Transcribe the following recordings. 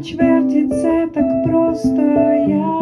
три так просто я.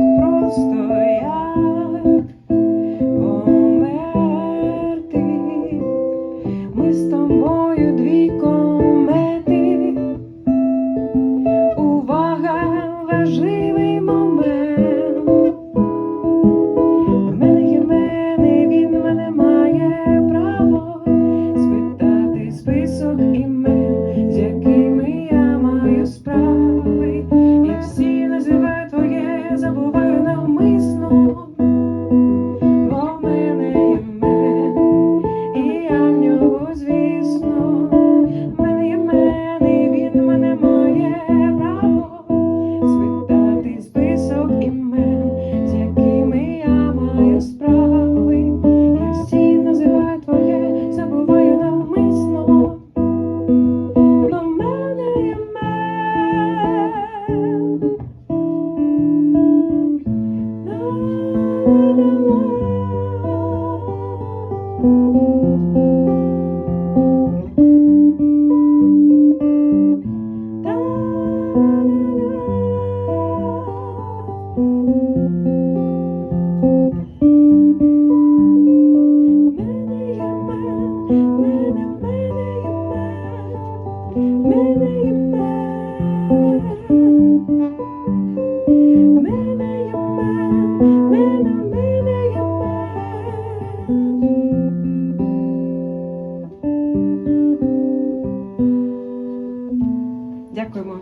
Ми з тобою дві комети. Увага, важливий Дякуємо.